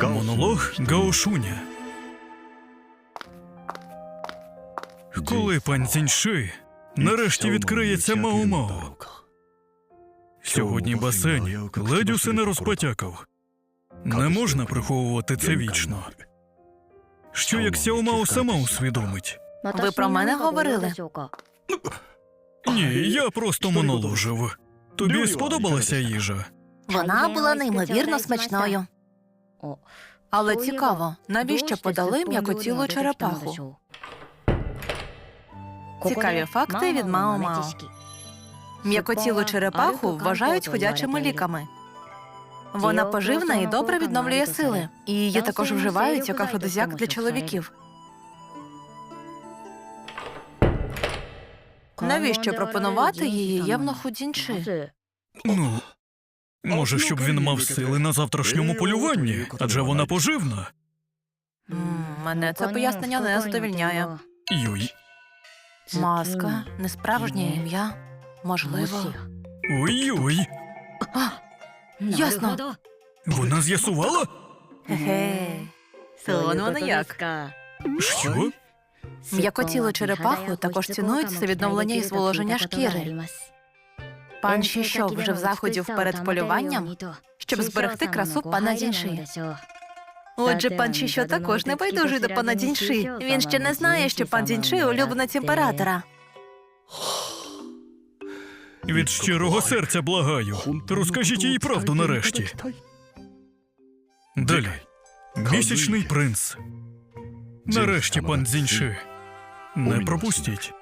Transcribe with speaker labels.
Speaker 1: Монолог Гаошуня. Коли пан Цзіньши нарешті відкриється Мао-Мао. Сьогодні басейн ледь усе не розпотякав. Не можна приховувати це вічно. Що як Сяомао сама усвідомить?
Speaker 2: Ви про мене говорили?
Speaker 1: Ні, я просто моноложив. Тобі сподобалася їжа?
Speaker 2: Вона була неймовірно смачною. Але цікаво, навіщо подали м'якотілу черепаху? Цікаві факти від Мао Мао. М'якотілу черепаху вважають ходячими ліками. Вона поживна і добре відновлює сили, і її також вживають як афродизіак для чоловіків. Навіщо пропонувати її євнуху Дзіньши?
Speaker 1: Ну, може, щоб він мав сили на завтрашньому полюванні, адже вона поживна.
Speaker 2: М, Мене це пояснення не задовільняє.
Speaker 1: Юй.
Speaker 2: Маска, несправжнє ім'я, можливо.
Speaker 1: Ой-ой.
Speaker 2: Ясно.
Speaker 1: Вона з'ясувала?
Speaker 2: Гей. Воно як.
Speaker 1: Що?
Speaker 2: М'якотілу черепаху також цінують за відновлення і зволоження шкіри. Пан Шішо вжив заходів перед полюванням, щоб зберегти красу пана Дзінши. Отже, пан Шішо також не байдужий до пана Дзінши. Він ще не знає, що пан Дзінши улюбленець імператора.
Speaker 1: Від щирого серця благаю. Розкажіть їй правду нарешті. Далі. Місячний принц. Нарешті, пан Дзіньши. Не пропустіть.